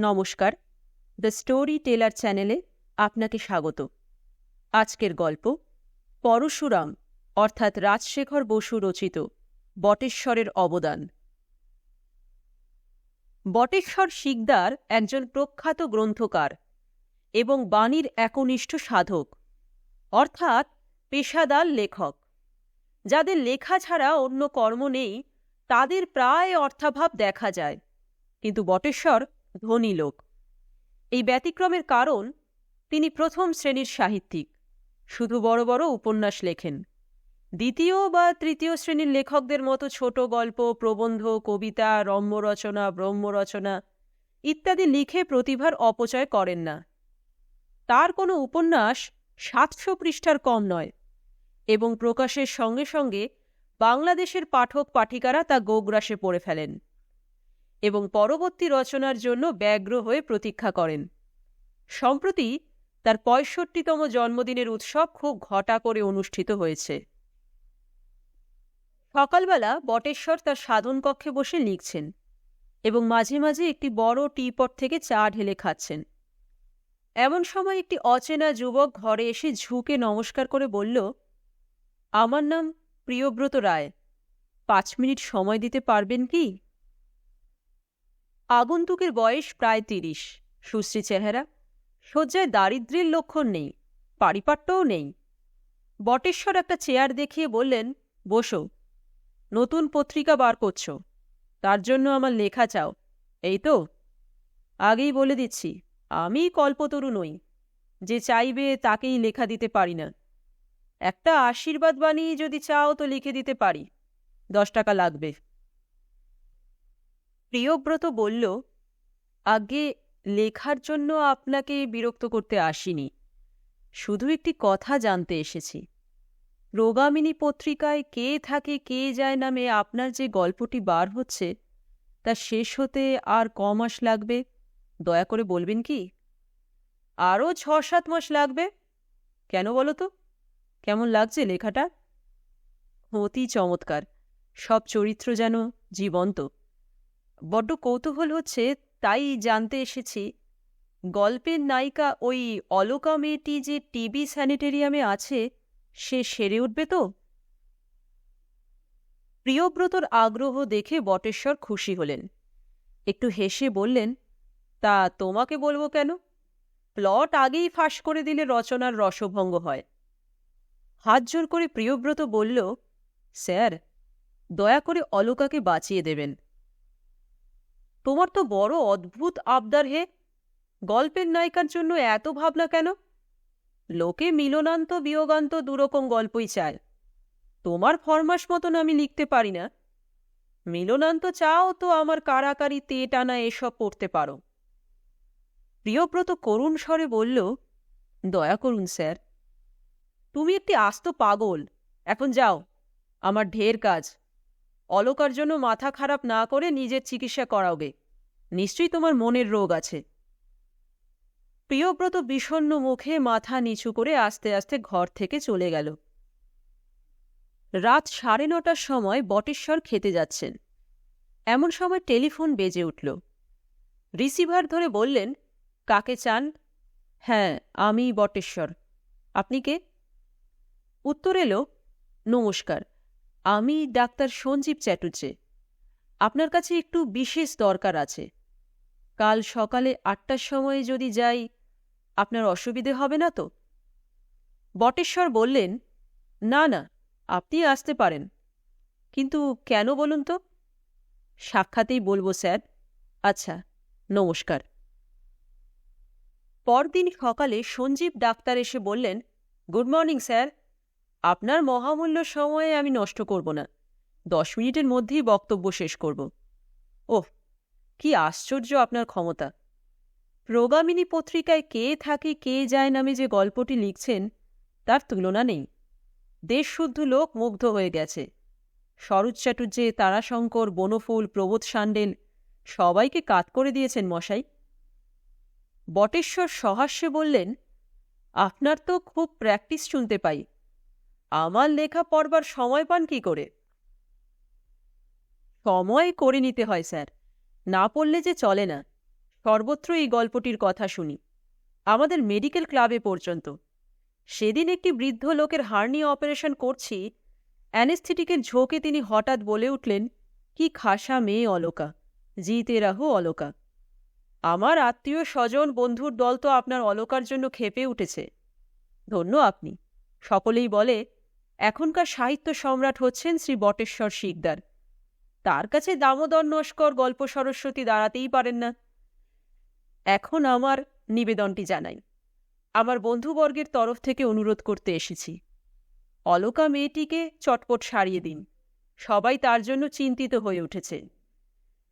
নমস্কার, the story teller চ্যানেলে আপনাকে স্বাগত। আজকের গল্প, পরশুরাম, অর্থাৎ রাজশেখর বসু রচিত, বটেশ্বরের অবদান। বটেশ্বর শিকদার একজন প্রখ্যাত গ্রন্থকার এবং বাণীর একনিষ্ঠ সাধক, অর্থাৎ পেশাদার লেখক। যাদের লেখা ছাড়া অন্য কর্ম নেই, তাদের প্রায় অর্থাভাব দেখা যায়। কিন্তু বটেশ্বর ধনী লোক। এই ব্যতিক্রমের কারণ, তিনি প্রথম শ্রেণির সাহিত্যিক। শুধু বড় বড় উপন্যাস লেখেন। দ্বিতীয় বা তৃতীয় শ্রেণির লেখকদের মতো ছোট গল্প, প্রবন্ধ, কবিতা রম্য রচনা ব্রহ্ম রচনা ইত্যাদি লিখে প্রতিভার অপচয় করেন না। তার কোনো উপন্যাস সাতশো পৃষ্ঠার কম নয় এবং প্রকাশের সঙ্গে সঙ্গে বাংলাদেশের পাঠক পাঠিকারা তা গোগ্রাসে পড়ে ফেলেন। এবং পরবর্তী রচনার জন্য ব্যগ্র হয়ে প্রতীক্ষা করেন। সম্প্রতি তার পঁয়ষট্টিতম জন্মদিনের উৎসব খুব ঘটা করে অনুষ্ঠিত হয়েছে। সকালবেলা বটেশ্বর তার সাধন কক্ষে বসে লিখছেন এবং মাঝে মাঝে একটি বড় টিপট থেকে চা ঢেলে খাচ্ছেন। এমন সময় একটি অচেনা যুবক ঘরে এসে ঝুঁকে নমস্কার করে বলল, আমার নাম প্রিয়ব্রত রায়। পাঁচ মিনিট সময় দিতে পারবেন কি? আগন্তুকের বয়স প্রায় তিরিশ। সুশ্রী চেহারা, শয্যায় দারিদ্র্যের লক্ষণ নেই, পারিপাট্যও নেই। বটেশ্বর একটা চেয়ার দেখিয়ে বললেন, বসো, নতুন পত্রিকা বার করছ, তার জন্য আমার লেখা চাও, এই তো? আগেই বলে দিচ্ছি, আমি কল্পতরু নই, যে চাইবে তাকেই লেখা দিতে পারি না। একটা আশীর্বাদ বানিয়ে যদি চাও তো লিখে দিতে পারি, দশ টাকা লাগবে। প্রিয়ব্রত বলল, আগে লেখার জন্য আপনাকে বিরক্ত করতে আসিনি। শুধু একটি কথা জানতে এসেছি। রোগামিনী পত্রিকায় কে থাকে কে যায় নামে আপনার যে গল্পটি বার হচ্ছে, তা শেষ হতে আর ক মাস লাগবে? দয়া করে বলবেন কি? আরও ছ সাত মাস লাগবে। কেন বলো তো? কেমন লাগছে লেখাটা? অতি চমৎকার। সব চরিত্র যেন জীবন্ত। বড্ড কৌতূহল হচ্ছে, তাই জানতে এসেছি। গল্পের নায়িকা ওই অলোকা মেয়েটি যে টিবি স্যানিটেরিয়ামে আছে, সে সেরে উঠবে তো? প্রিয়ব্রতর আগ্রহ দেখে বটেশ্বর খুশি হলেন। একটু হেসে বললেন, তা তোমাকে বলব কেন? প্লট আগেই ফাঁস করে দিলে রচনার রসভঙ্গ হয়। হাত জোর করে প্রিয়ব্রত বলল, স্যার, দয়া করে অলোকাকে বাঁচিয়ে দেবেন। তোমার তো বড় অদ্ভুত আবদার হে। গল্পের নায়িকার জন্য এত ভাবনা কেন? লোকে মিলনান্ত বিয়োগান্ত দুরকম গল্পই চায়। তোমার ফরমাস মতন আমি লিখতে পারি না। মিলনান্ত চাও তো আমার কারাকারি তে টানা এসব পড়তে পারো। প্রিয়ব্রত করুণ স্বরে বলল, দয়া করুন, স্যার। তুমি একটি আস্ত পাগল। এখন যাও, আমার ঢের কাজ। অলকার জন্য মাথা খারাপ না করে নিজের চিকিৎসা করাওগে নিশ্চয়ই তোমার মনের রোগ আছে। প্রিয়ব্রত বিষণ্ন মুখে মাথা নিচু করে আস্তে আস্তে ঘর থেকে চলে গেল। রাত সাড়ে নটার সময় বটেশ্বর খেতে যাচ্ছেন। এমন সময় টেলিফোন বেজে উঠল। রিসিভার ধরে বললেন, কাকে চান? হ্যাঁ আমি বটেশ্বর। আপনি কে? উত্তর এলো, নমস্কার। আমি ডাক্তার সঞ্জীব চ্যাটুর্যে আপনার কাছে একটু বিশেষ দরকার আছে। কাল সকালে আটটার সময় যদি যাই, আপনার অসুবিধে হবে না তো? বটেশ্বর বললেন, না না, আপনি আসতে পারেন। কিন্তু কেন বলুন তো? সাক্ষাতেই বলব, স্যার। আচ্ছা নমস্কার। পরদিন সকালে সঞ্জীব ডাক্তার এসে বললেন, গুড মর্নিং, স্যার। আপনার মহামূল্য সময়ে আমি নষ্ট করব না। দশ মিনিটের মধ্যেই বক্তব্য শেষ করব। ওহ, কি আশ্চর্য আপনার ক্ষমতা। প্রগামিনী পত্রিকায় কে থাকে কে যায় নামে যে গল্পটি লিখছেন, তার তুলনা নেই। দেশশুদ্ধ লোক মুগ্ধ হয়ে গেছে। শরৎ চাটুর্যে তারাশঙ্কর, বনফুল, প্রবোধ সান্ডেল সবাইকে কাত করে দিয়েছেন মশাই। বটেশ্বর সহাস্যে বললেন, আপনার তো খুব প্র্যাকটিস শুনতে পাই। আমার লেখা পড়বার সময় পান কি করে? সময় করে নিতে হয়, স্যার। না পড়লে যে চলে না। সর্বত্র এই গল্পটির কথা শুনি। আমাদের মেডিকেল ক্লাবে পর্যন্ত। সেদিন একটি বৃদ্ধ লোকের হার্নি অপারেশন করছি। অ্যানেস্থেটিকের ঝোঁকে তিনি হঠাৎ বলে উঠলেন, কি খাসা মেয়ে অলকা। জিতে রাহু অলকা। আমার আত্মীয় স্বজন বন্ধুর দল তো আপনার অলকার জন্য খেপে উঠেছে। ধন্য আপনি। সকলেই বলে এখনকার সাহিত্য সম্রাট হচ্ছেন শ্রী বটেশ্বর শিকদার। তার কাছে দামোদর নস্কর গল্প সরস্বতী দাঁড়াতেই পারেন না। এখন আমার নিবেদনটি জানাই। আমার বন্ধুবর্গের তরফ থেকে অনুরোধ করতে এসেছি। অলকা মেয়েটিকে চটপট সারিয়ে দিন। সবাই তার জন্য চিন্তিত হয়ে উঠেছে।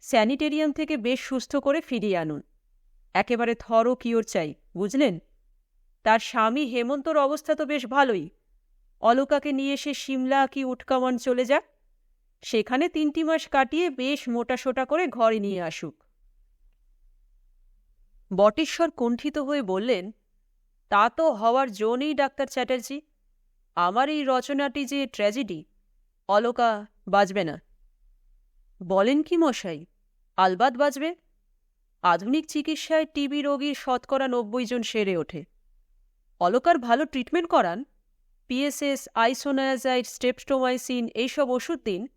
স্যানিটেরিয়াম থেকে বেশ সুস্থ করে ফিরিয়ে আনুন। একেবারে থরও কিওর চাই, বুঝলেন? তার স্বামী হেমন্তর অবস্থা তো বেশ ভালোই। অলকাকে নিয়ে সে সিমলা কি উটকামন চলে যাক? সেখানে তিনটি মাস কাটিয়ে বেশ মোটাসোটা করে ঘরে নিয়ে আসুক। বটেশ্বর কুণ্ঠিত হয়ে বললেন, তা তো হওয়ার জো নেই, ডাক্তার চ্যাটার্জি। আমার এই রচনাটি যে ট্র্যাজেডি, অলকা বাজবে না। বলেন কি মশাই, আলবাদ বাজবে? আধুনিক চিকিৎসায় টিবি রোগীর শতকরা নব্বই জন সেরে ওঠে। অলকার ভালো ট্রিটমেন্ট করান। পিএসএস আইসোনায়াজাইড স্টেপস্টোমাইসিন এইসব ওষুধ দিন।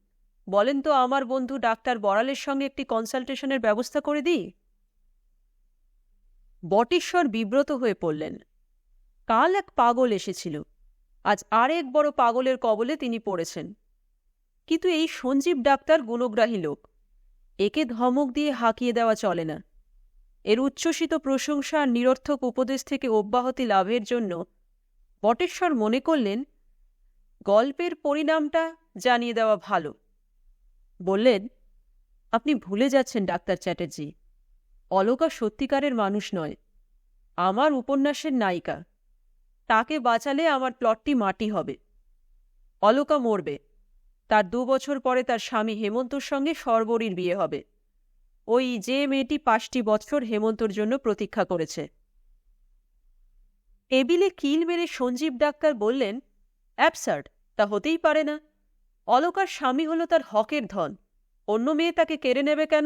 বলেন তো আমার বন্ধু ডাক্তার বড়ালের সঙ্গে একটি কনসালটেশনের ব্যবস্থা করে দিই। বটেশ্বর বিব্রত হয়ে পড়লেন। কাল এক পাগল এসেছিল। আজ আরেক বড় পাগলের কবলে তিনি পড়েছেন। কিন্তু এই সঞ্জীব ডাক্তার গুণগ্রাহী লোক। একে ধমক দিয়ে হাঁকিয়ে দেওয়া চলে না। এর উচ্ছ্বসিত প্রশংসা আর নিরর্থক উপদেশ থেকে অব্যাহতি লাভের জন্য বটেশ্বর মনে করলেন, গল্পের পরিণামটা জানিয়ে দেওয়া ভালো। বললেন, আপনি ভুলে যাচ্ছেন ডাক্তার চ্যাটার্জি। অলকা সত্যিকারের মানুষ নয়। আমার উপন্যাসের নায়িকা। তাকে বাঁচালে আমার প্লটটি মাটি হবে। অলকা মরবে। তার দু বছর পরে তার স্বামী হেমন্তর সঙ্গে সর্বরীর বিয়ে হবে। ওই যে মেয়েটি পাঁচটি বছর হেমন্তর জন্য প্রতীক্ষা করেছে। টেবিলে কিল মেরে সঞ্জীব ডাক্তার বললেন, অ্যাবসার্ড, তা হতেই পারে না। অলকার স্বামী হলো তার হকের ধন, অন্য মেয়ে তাকে কেড়ে নেবে কেন?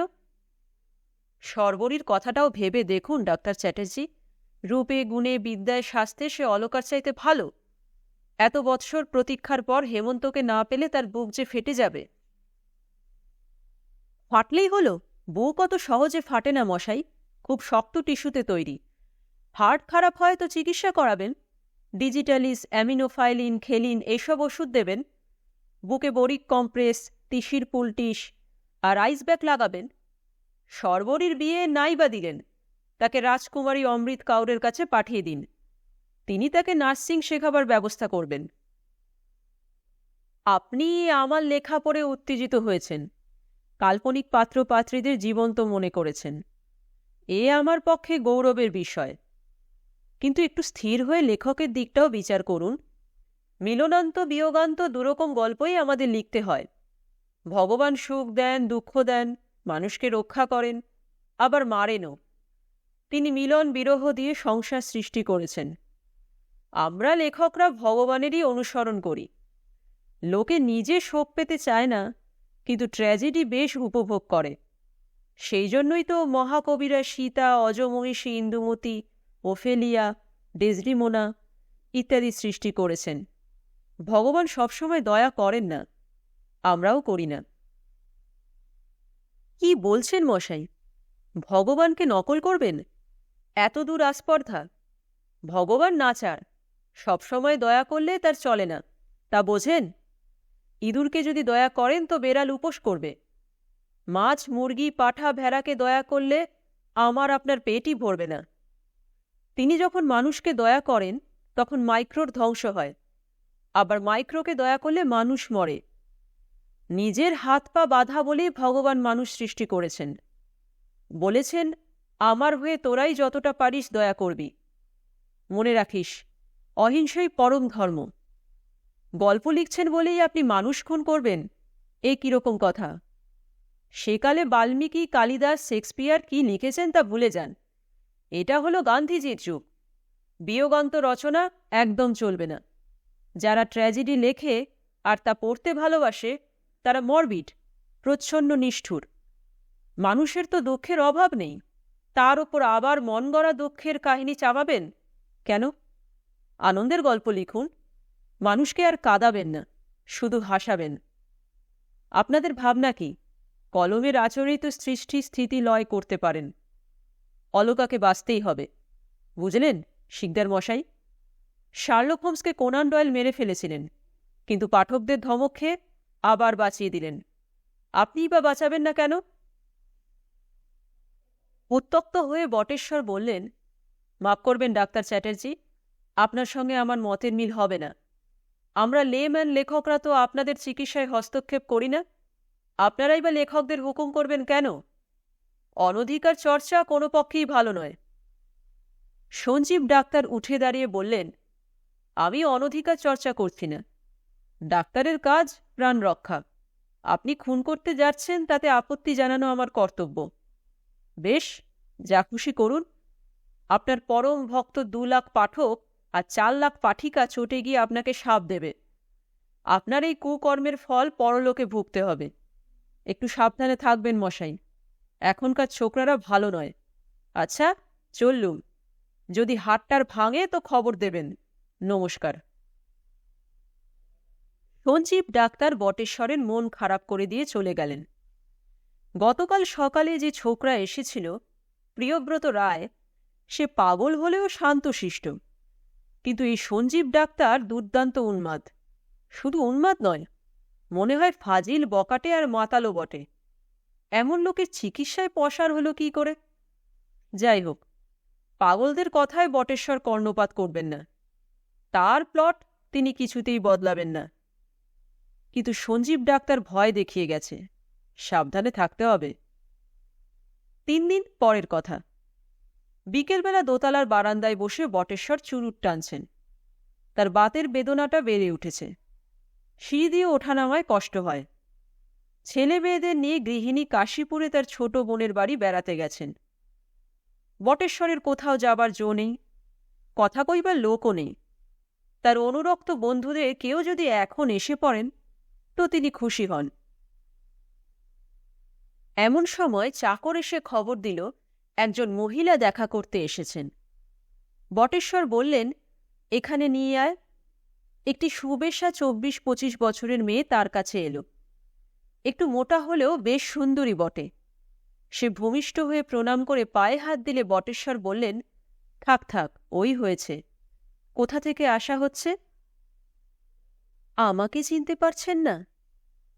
সর্বরীর কথাটাও ভেবে দেখুন, ডাক্তার চ্যাটার্জি, রূপে, গুণে, বিদ্যায় স্বাস্থ্যে সে অলকার চাইতে ভালো। এত বৎসর প্রতীক্ষার পর হেমন্তকে না পেলে তার বুক যে ফেটে যাবে। ফাটলেই হলো বুক কত সহজে ফাটে না, মশাই। খুব শক্ত টিস্যুতে তৈরি। হার্ট খারাপ হয় তো চিকিৎসা করাবেন। ডিজিটালিস, অ্যামিনোফাইলিন, খেলিন এসব ওষুধ দেবেন। বুকে বরিক কম্প্রেস, তিসির পুলটিস আর আইস ব্যাগ লাগাবেন। সর্বরীর বিয়ে নাই বা দিলেন। তাকে রাজকুমারী অমৃত কাউরের কাছে পাঠিয়ে দিন। তিনি তাকে নার্সিং শেখাবার ব্যবস্থা করবেন। আপনি আমার লেখা পড়ে উত্তেজিত হয়েছেন। কাল্পনিক পাত্রপাত্রীদের জীবন্ত মনে করেছেন। এ আমার পক্ষে গৌরবের বিষয়। কিন্তু একটু স্থির হয়ে লেখকের দিকটাও বিচার করুন। মিলনান্ত, বিয়োগান্ত দুরকম গল্পই আমাদের লিখতে হয়। ভগবান সুখ দেন, দুঃখ দেন, মানুষকে রক্ষা করেন, আবার মারেনও। তিনি মিলন বিরহ দিয়ে সংসার সৃষ্টি করেছেন। আমরা লেখকরা ভগবানেরই অনুসরণ করি। লোকে নিজে শোক পেতে চায় না, কিন্তু ট্র্যাজেডি বেশ উপভোগ করে। সেই জন্যই তো মহাকবিরা সীতা অজমহিষী ইন্দুমতি ওফেলিয়া ডেজরিমোনা ইত্যাদি সৃষ্টি করেছেন। ভগবান সবসময় দয়া করেন না, আমরাও করি না। কি বলছেন মশাই? ভগবানকে নকল করবেন? এত দূর আস্পর্ধা। ভগবান নাচার সবসময় দয়া করলে তার চলে না, তা বোঝেন? ইঁদুরকে যদি দয়া করেন তো বেড়াল উপোস করবে। মাছ, মুরগি, পাঠা, ভেড়াকে দয়া করলে আমার আপনার পেটই ভরবে না। তিনি যখন মানুষকে দয়া করেন, তখন মাইক্রোর ধ্বংস হয়। আবার মাইক্রোকে দয়া করলে মানুষ মরে। নিজের হাত পা বাধা বলেই ভগবান মানুষ সৃষ্টি করেছেন। বলেছেন, আমার হয়ে তোরাই যতটা পারিস দয়া করবি। মনে রাখিস, অহিংসাই পরম ধর্ম। গল্প লিখছেন বলেই আপনি মানুষ খুন করবেন, এ কীরকম কথা? সেকালে বাল্মীকি, কালিদাস, শেক্সপিয়ার কি লিখেছেন তা ভুলে যান। এটা হলো গান্ধীজির যুগ। বিয়োগান্ত রচনা একদম চলবে না। যারা ট্র্যাজেডি লেখে আর তা পড়তে ভালোবাসে, তারা মরবিড প্রচ্ছন্ন নিষ্ঠুর। মানুষের তো দুঃখের অভাব নেই। তার ওপর আবার মন গড়া দুঃখের কাহিনী চাপাবেন? কেন? আনন্দের গল্প লিখুন। মানুষকে আর কাঁদাবেন না, শুধু হাসাবেন। আপনাদের ভাবনা কি? কলমের আচরিত সৃষ্টি স্থিতি লয় করতে পারেন। অলকাকে বাঁচতেই হবে। বুঝলেন, শিকদার মশাই? শার্লক হোমসকে কোনান ডয়েল মেরে ফেলেছিলেন, কিন্তু পাঠকদের ধমক খেয়ে আবার বাঁচিয়ে দিলেন। আপনিই বা বাঁচাবেন না কেন? উত্তক্ত হয়ে বটেশ্বর বললেন, মাফ করবেন, ডাক্তার চ্যাটার্জি, আপনার সঙ্গে আমার মতের মিল হবে না। আমরা লেম্যান লেখকরা তো আপনাদের চিকিৎসায় হস্তক্ষেপ করি না। আপনারাই বা লেখকদের হুকুম করবেন কেন? অনধিকার চর্চা কোনো পক্ষেই ভালো নয়। সঞ্জীব ডাক্তার উঠে দাঁড়িয়ে বললেন, আমি অনধিকার চর্চা করছি না। ডাক্তারের কাজ প্রাণ রক্ষা। আপনি খুন করতে যাচ্ছেন তাতে আপত্তি জানানো আমার কর্তব্য। বেশ, যা খুশি করুন। আপনার পরম ভক্ত দু লাখ পাঠক আর চার লাখ পাঠিকা চটে গিয়ে আপনাকে সাপ দেবে। আপনার এই কুকর্মের ফল পরলোকে ভুগতে হবে। একটু সাবধানে থাকবেন মশাই। এখনকার ছোকরারা ভালো নয়। আচ্ছা চললুম। যদি হাটটার ভাঙে তো খবর দেবেন। নমস্কার। সঞ্জীব ডাক্তার বটেশ্বরের মন খারাপ করে দিয়ে চলে গেলেন। গতকাল সকালে যে ছোকরা এসেছিল, প্রিয়ব্রত রায়, সে পাগল হলেও শান্তশিষ্ট। কিন্তু এই সঞ্জীব ডাক্তার দুর্দান্ত উন্মাদ। শুধু উন্মাদ নয়, মনে হয় ফাজিল বকাটে আর মাতালো বটে। এমন লোকের চিকিৎসায় পসার হলো কি করে? যাই হোক, পাগলদের কথায় বটেশ্বর কর্ণপাত করবেন না। তার প্লট তিনি কিছুতেই বদলাবেন না। কিন্তু সঞ্জীব ডাক্তার ভয় দেখিয়ে গেছে, সাবধানে থাকতে হবে। তিন দিন পরের কথা, বিকেলবেলা দোতলার বারান্দায় বসে বটেশ্বর চুরুট টানছেন। তার বাতের বেদনাটা বেড়ে উঠেছে। সিঁড়ি দিয়ে ওঠানামায় কষ্ট হয়। ছেলে মেয়েদের নিয়ে গৃহিণী কাশীপুরে তার ছোট বোনের বাড়ি বেড়াতে গেছেন। বটেশ্বরের কোথাও যাবার জো নেই, কথা কইবার লোকও নেই। তার অনুরক্ত বন্ধুদের কেউ যদি এখন এসে পড়েন, তো তিনি খুশি হন। এমন সময় চাকর এসে খবর দিল, একজন মহিলা দেখা করতে এসেছেন। বটেশ্বর বললেন, এখানে নিয়ে আয়। একটি সুবেশা চব্বিশ পঁচিশ বছরের মেয়ে তার কাছে এলো। একটু মোটা হলেও বেশ সুন্দরী বটে। সে ভূমিষ্ঠ হয়ে প্রণাম করে পায়ে হাত দিলে বটেশ্বর বললেন, থাক থাক, ওই হয়েছে। কোথা থেকে আসা হচ্ছে? আমাকে চিনতে পারছেন না।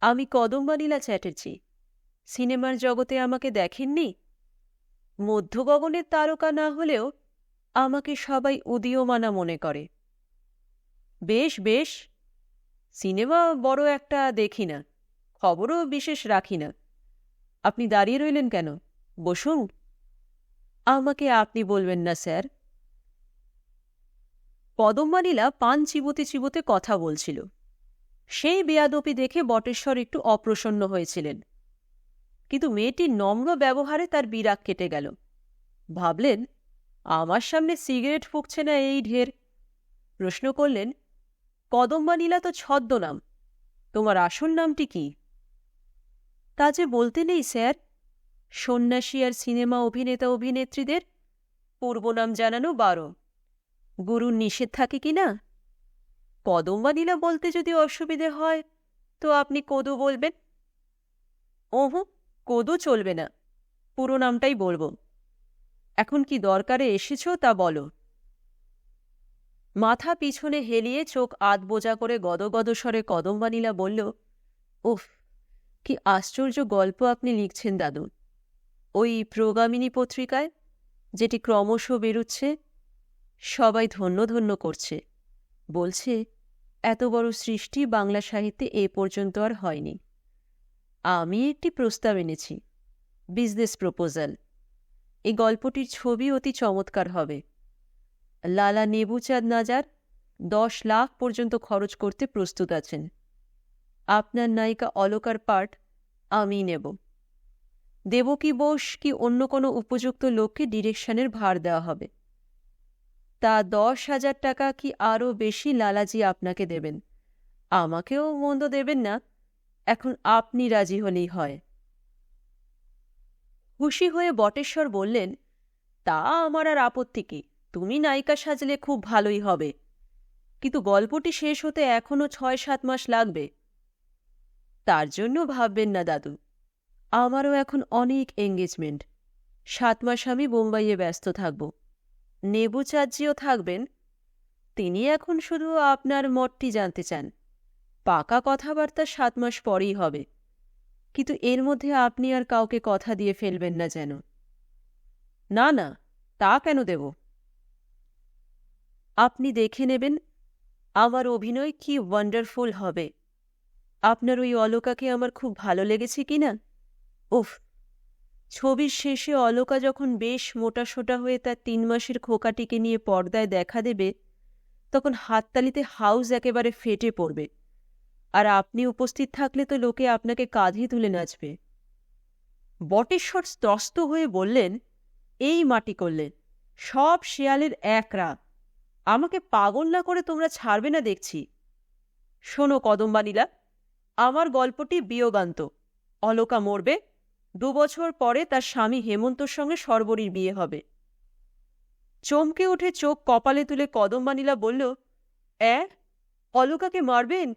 আমি কদম্বানীলা চ্যাটার্জি। সিনেমার জগতে আমাকে দেখেননি। মধ্যগগনের তারকা না হলেও আমাকে সবাই উদীয়মানা মনে করে। বেশ বেশ, সিনেমা বড় একটা দেখি না। খবরও বিশেষ রাখি না। আপনি দাঁড়িয়ে রইলেন কেন? বসুন। আমাকে আপনি বলবেন না, স্যার। পদম্বানীলা পান চিবোতে চিবোতে কথা বলছিল। সেই বেয়াদপি দেখে বটেশ্বর একটু অপ্রসন্ন হয়েছিলেন। কিন্তু মেয়েটির নম্র ব্যবহারে তার বিরাগ কেটে গেল। ভাবলেন, আমার সামনে সিগারেট ফুঁকছে না এই ঢের। প্রশ্ন করলেন কদম্বানীলা তো ছদ্মনাম, তোমার আসল নামটি কি? তা যে বলতে নেই, স্যার। সন্ন্যাসী আর সিনেমা অভিনেতা অভিনেত্রীদের পূর্বনাম জানানো বারো। গুরুর নিষেধ থাকে কি না? কদম্বানীলা বলতে যদি অসুবিধে হয়, তো আপনি কদু বলবেন। ওহু, কদু চলবে না। পুরো নামটাই বলব। এখন কি দরকারে এসেছ তা বলো। মাথা পিছনে হেলিয়ে চোখ আধ বোজা করে গদগদ স্বরে কদম্বানীলা বলল, উফ কি আশ্চর্য গল্প আপনি লিখছেন, দাদু। ওই প্রগামিনী পত্রিকায়, যেটি ক্রমশ বেরুচ্ছে, সবাই ধন্য ধন্য করছে। বলছে, এত বড় সৃষ্টি বাংলা সাহিত্যে এ পর্যন্ত আর হয়নি। আমি একটি প্রস্তাব এনেছি, বিজনেস প্রপোজাল। এই গল্পটির ছবি অতি চমৎকার হবে। লালা নেবুচাঁদ নাজার দশ লাখ পর্যন্ত খরচ করতে প্রস্তুত আছেন। আপনার নায়িকা অলকার পার্ট আমি নেব। দেবকী বোস কি অন্য কোনো উপযুক্ত লোককে ডিরেকশনের ভার দেওয়া হবে? তা দশ হাজার টাকা কি আরও বেশি লালাজি আপনাকে দেবেন? আমাকেও মন্দ দেবেন না। এখন আপনি রাজি হলেই হয়। খুশি হয়ে বটেশ্বর বললেন, তা আমার আর আপত্তি কি? তুমি নায়িকা সাজলে খুব ভালোই হবে। কিন্তু গল্পটি শেষ হতে এখনও ছয় সাত মাস লাগবে। তার জন্য ভাববেন না, দাদু। আমারও এখন অনেক এঙ্গেজমেন্ট সাত মাস আমি বোম্বাইয়ে ব্যস্ত থাকব। নেবু চার্জিও থাকবেন। তিনি এখন শুধু আপনার মতটি জানতে চান। পাকা কথাবার্তা সাত মাস পরেই হবে। কিন্তু এর মধ্যে আপনি আর কাউকে কথা দিয়ে ফেলবেন না যেন। না না, তা কেন দেব? আপনি দেখে নেবেন, আমার অভিনয় কি ওয়ান্ডারফুল হবে। আপনার ওই অলোকাকে আমার খুব ভালো লেগেছে কি না? উফ, ছবির শেষে অলোকা যখন বেশ মোটাসোটা হয়ে তার তিন মাসের খোকাটিকে নিয়ে পর্দায় দেখা দেবে, তখন হাততালিতে হাউস একেবারে ফেটে পড়বে। আর আপনি উপস্থিত থাকলে তো লোকে আপনাকে কাঁধে তুলে নাচবে। বটেশ্বর স্তস্ত হয়ে বললেন, এই মাটি করলেন, সব শেয়ালের এক রাত। আমাকে পাগল না করে তোমরা ছাড়বে না দেখছি। শোনো কদম্বানীলা আমার গল্পটি বিয়োগান্ত। অলোকা মরবে, দু বছর পরে তার স্বামী হেমন্তর সঙ্গে সর্বরীর বিয়ে হবে। চমকে উঠে চোখ কপালে তুলে কদম্বানীলা বলল, অ্যা, অলোকাকে মারবেন?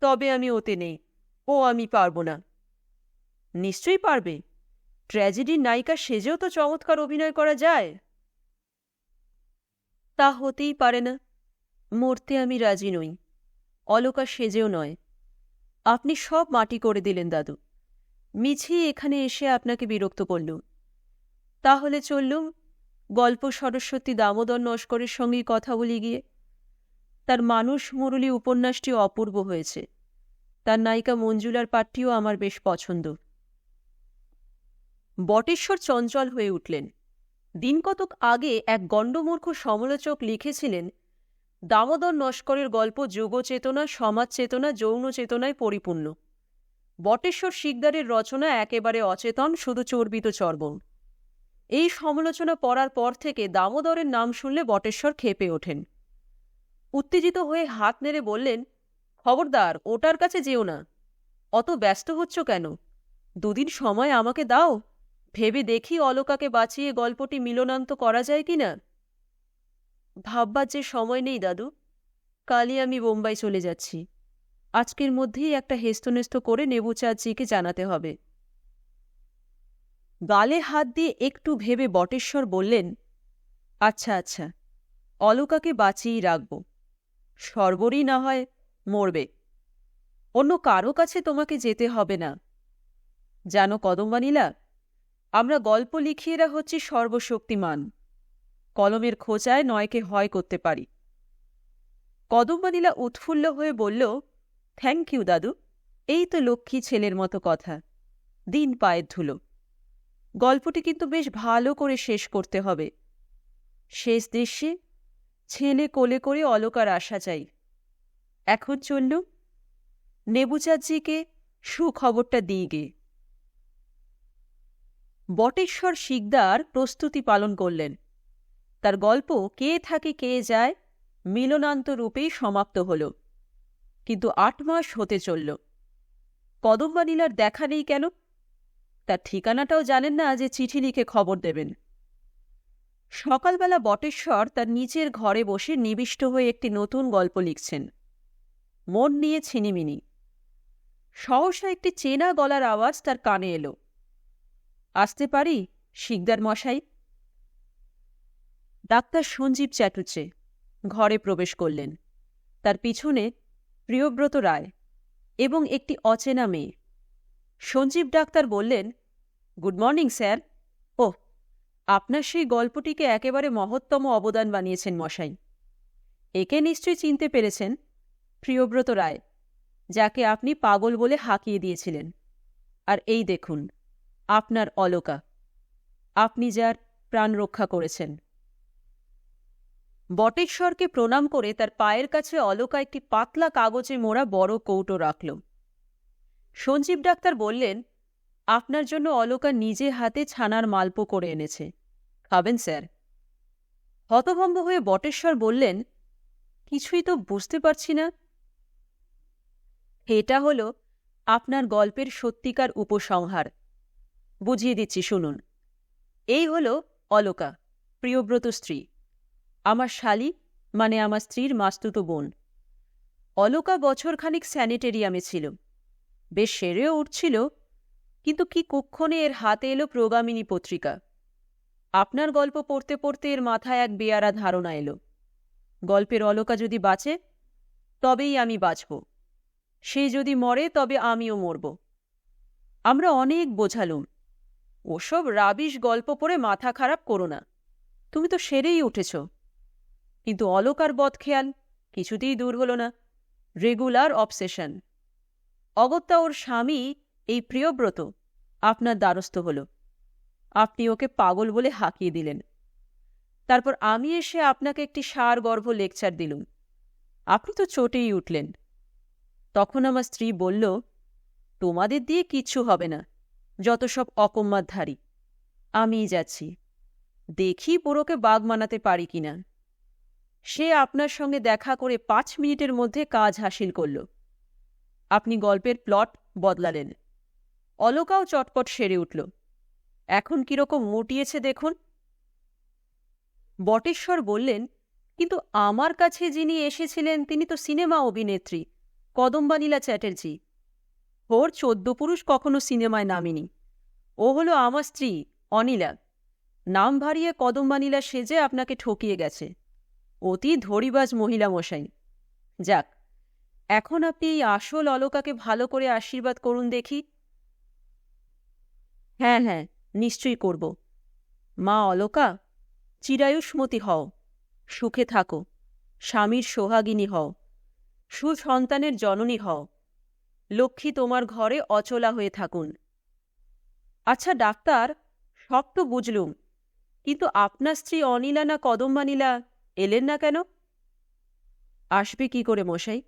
তবে আমি ওতে নেই, ও আমি পারব না। নিশ্চয়ই পারবে। ট্র্যাজেডির নায়িকা সেজেও তো চমৎকার অভিনয় করা যায়। তা হতেই পারে না, মরতে আমি রাজি নই। অলোকা সেজেও নয়। আপনি সব মাটি করে দিলেন, দাদু। মিছি এখানে এসে আপনাকে বিরক্ত করলুম তাহলে চললুম, গল্প সরস্বতী দামোদর নস্করের সঙ্গেই কথা বলি গিয়ে। তার মানুষ মুরলী উপন্যাসটি অপূর্ব হয়েছে। তার নায়িকা মঞ্জুলার পাঠটিও আমার বেশ পছন্দ। বটেশ্বর চঞ্চল হয়ে উঠলেন। দিনকতক আগে এক গণ্ডমূর্খ সমালোচক লিখেছিলেন দামোদর নস্করের গল্প যোগচেতনা সমাজ চেতনা যৌন চেতনায় পরিপূর্ণ। বটেশ্বর শিকদারের রচনা একেবারে অচেতন, শুধু চর্বিত চর্বণ। এই সমালোচনা পড়ার পর থেকে দামোদরের নাম শুনলে বটেশ্বর খেপে ওঠেন। উত্তেজিত হয়ে হাত নেড়ে বললেন, খবরদার, ওটার কাছে যেও না। অত ব্যস্ত হচ্ছ কেন? দুদিন সময় আমাকে দাও। ভেবে দেখি অলোকাকে বাঁচিয়ে গল্পটি মিলনান্ত করা যায় কি না ভাববার যে সময় নেই, দাদু। কালই আমি বোম্বাই চলে যাচ্ছি। আজকের মধ্যেই একটা হেস্তনেস্ত করে নেবু চাচিকে জানাতে হবে। গালে হাত দিয়ে একটু ভেবে বটেশ্বর বললেন আচ্ছা আচ্ছা অলোকাকে বাঁচিয়েই রাখব। সর্বরই না হয় মরবে। অন্য কারও কাছে তোমাকে যেতে হবে না। জানো কদম্বানীলা, আমরা গল্প লিখিয়েরা হচ্ছি সর্বশক্তিমান। কলমের খোঁচায় নয়কে হয় করতে পারি। কদম্বানীলা উৎফুল্ল হয়ে বলল থ্যাংক ইউ দাদু। এই তো লক্ষ্মী ছেলের মতো কথা। দিন পায়ের ধুলো। গল্পটি কিন্তু বেশ ভালো করে শেষ করতে হবে। শেষ দৃশ্যে ছেলে কোলে করে অলকার আসা চাই। এখন চলল নেবুচাজিকে সুখবরটা দিই গে। বটেশ্বর শিকদার প্রস্তুতি পালন করলেন। তার গল্প কে থাকে কে যায় মিলনান্ত রূপেই সমাপ্ত হল। কিন্তু আট মাস হতে চলল। কদম্বানীলার দেখা নেই কেন? তার ঠিকানাটাও জানেন না যে চিঠি লিখে খবর দেবেন। সকালবেলা বটেশ্বর তার নিচের ঘরে বসে নিবিষ্ট হয়ে একটি নতুন গল্প লিখছেন। মন নিয়ে ছিনিমিনি। সহসা একটি চেনা গলার আওয়াজ তার কানে এলো। আসতে পারি, শিকদার মশাই? ডাক্তার সঞ্জীব চ্যাটুচে ঘরে প্রবেশ করলেন। তার পিছনে প্রিয়ব্রত রায় এবং একটি অচেনা মেয়ে। সঞ্জীব ডাক্তার বললেন, গুড মর্নিং, স্যার। ওহ, আপনার সেই গল্পটিকে একেবারে মহত্তম অবদান বানিয়েছেন মশাই। একে নিশ্চয়ই চিনতে পেরেছেন প্রিয়ব্রত রায়, যাকে আপনি পাগল বলে হাঁকিয়ে দিয়েছিলেন। আর এই দেখুন, আপনার অলকা। আপনি যার প্রাণ রক্ষা করেছেন। বটেশ্বরকে প্রণাম করে তার পায়ের কাছে অলকা একটি পাতলা কাগজে মোড়া বড় কৌটো রাখল। সঞ্জীব ডাক্তার বললেন, আপনার জন্য অলকা নিজে হাতে ছানার মালপো করে এনেছে। খাবেন, স্যার। হতভম্ব হয়ে বটেশ্বর বললেন, কিছুই তো বুঝতে পারছি না। এটা হল আপনার গল্পের সত্যিকার উপসংহার। বুঝিয়ে দিচ্ছি, শুনুন। এই হল অলকা, প্রিয়ব্রত স্ত্রী। আমার শালী মানে আমার স্ত্রীর মাস্তুতো বোন। অলকা বছরখানিক স্যানিটেরিয়ামে ছিল। বেশ সেরেও উঠছিল, কিন্তু কি কুক্ষণে এর হাতে এলো প্রগামিনী পত্রিকা। আপনার গল্প পড়তে পড়তে এর মাথায় এক বেয়ারা ধারণা এলো। গল্পের অলকা যদি বাঁচে, তবেই আমি বাঁচব। সে যদি মরে, তবে আমিও মরব। আমরা অনেক বোঝালুম। ওসব রাবিশ গল্প পড়ে মাথা খারাপ করো না। তুমি তো সেরেই উঠেছ। কিন্তু অলকার বদখেয়াল কিছুতেই দূর হল না। Regular obsession. অগত্যা ওর স্বামী এই প্রিয়ব্রত আপনার দ্বারস্থ হল। আপনি ওকে পাগল বলে হাঁকিয়ে দিলেন। তারপর আমি এসে আপনাকে একটি সার গর্ভ লেকচার দিলুম। আপনি তো চটেই উঠলেন। তখন আমার স্ত্রী বলল, তোমাদের দিয়ে কিচ্ছু হবে না। যত সব অকম্মাধারী আমিই যাচ্ছি। দেখি পুরোকে বাগ মানাতে পারি কিনা। সে আপনার সঙ্গে দেখা করে পাঁচ মিনিটের মধ্যে কাজ হাসিল করল। আপনি গল্পের প্লট বদলালেন। অলকাও চটপট সেরে উঠল। এখন কীরকম মুটিয়েছে দেখুন। বটেশ্বর বললেন, কিন্তু আমার কাছে যিনি এসেছিলেন তিনি তো সিনেমা অভিনেত্রী, কদম্বানীলা চ্যাটার্জি। ওর চোদ্দ পুরুষ কখনো সিনেমায় নামিনি। ও হলো আমার স্ত্রী, অনিলা। নাম ভারিয়ে কদম্বানীলা সেজে আপনাকে ঠকিয়ে গেছে। অতি ধরিবাজ মহিলা মশাই। যাক, এখন আপনি এই আসল অলকাকে ভালো করে আশীর্বাদ করুন দেখি। হ্যাঁ হ্যাঁ নিশ্চয়ই করব। মা অলকা, চিরায়ুষ্মতি হও, সুখে থাকো, স্বামীর সোহাগিনী হও, সুসন্তানের জননী হও, লক্ষ্মী তোমার ঘরে অচলা হয়ে থাকুন। আচ্ছা ডাক্তার সব তো বুঝলুম, কিন্তু আপনার স্ত্রী অনিলা না কদম্বানীলা? এলেন না কেন? আসবে কি করে মশাই?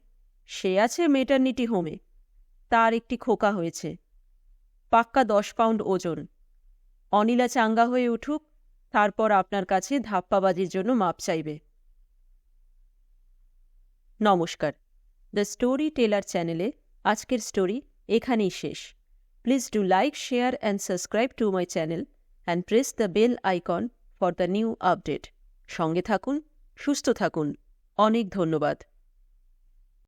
সে আছে মেটার্নিটি হোমে। তার একটি খোকা হয়েছে। পাক্কা দশ পাউন্ড ওজন। অনিলা চাঙ্গা হয়ে উঠুক, তারপর আপনার কাছে ধাপ্পাবাজির জন্য মাপ চাইবে। নমস্কার। দ্য স্টোরি টেলার চ্যানেলে আজকের স্টোরি এখানেই শেষ। Please do like, share, and subscribe to my channel and press the bell icon for the new update. সঙ্গে থাকুন। সুস্থ থাকুন। অনেক ধন্যবাদ।